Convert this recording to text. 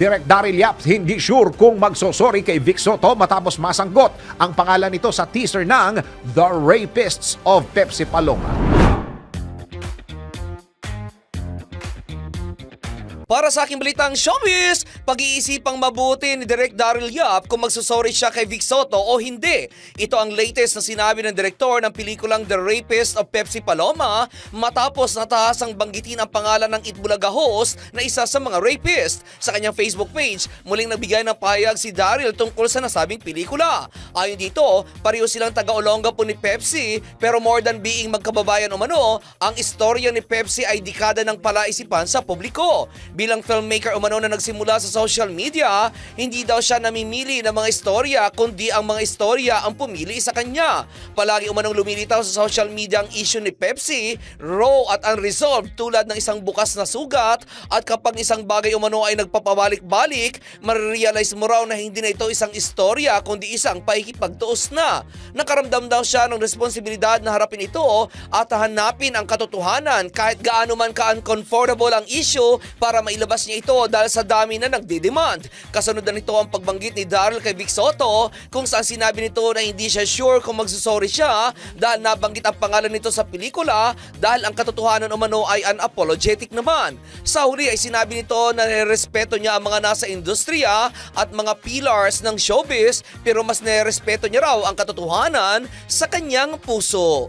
Direk Daryl Yap hindi sure kung magsosorry kay Vic Soto matapos masanggot ang pangalan nito sa teaser ng The Rapists of Pepsi Paloma. Para sa aking balitang showbiz, pag-iisipang mabuti ni Direk Daryl Yap kung magsusorry siya kay Vic Soto o hindi. Ito ang latest na sinabi ng direktor ng pelikulang The Rapist of Pepsi Paloma matapos natahasang banggitin ang pangalan ng Itbulaga host na isa sa mga rapist. Sa kanyang Facebook page, muling nagbigay ng payag si Daryl tungkol sa nasabing pelikula. Ayon dito, pareho silang taga-Olonga po ni Pepsi pero more than being magkababayan umano, ang istorya ni Pepsi ay dekada ng palaisipan sa publiko. Bilang filmmaker umano na nagsimula sa social media, hindi daw siya namimili ng mga istorya kundi ang mga istorya ang pumili sa kanya. Palagi umanong lumilitaw sa social media ang issue ni Pepsi, raw at unresolved tulad ng isang bukas na sugat at kapag isang bagay umano ay nagpapabalik-balik, marirealize mo raw na hindi na ito isang istorya kundi isang paikipagtuos na. Nakaramdam daw siya ng responsibilidad na harapin ito at hanapin ang katotohanan kahit gaano man ka-uncomfortable ang issue para mailabas niya ito dahil sa dami na nagdidemand. Kasunod na nito ang pagbanggit ni Daryl kay Vic Soto kung saan sinabi nito na hindi siya sure kung magsusorry siya dahil nabanggit ang pangalan nito sa pelikula dahil ang katotohanan umano ay unapologetic naman. Sa huli ay sinabi nito na respeto niya ang mga nasa industriya at mga pillars ng showbiz pero mas nirespeto niya raw ang katotohanan sa kanyang puso.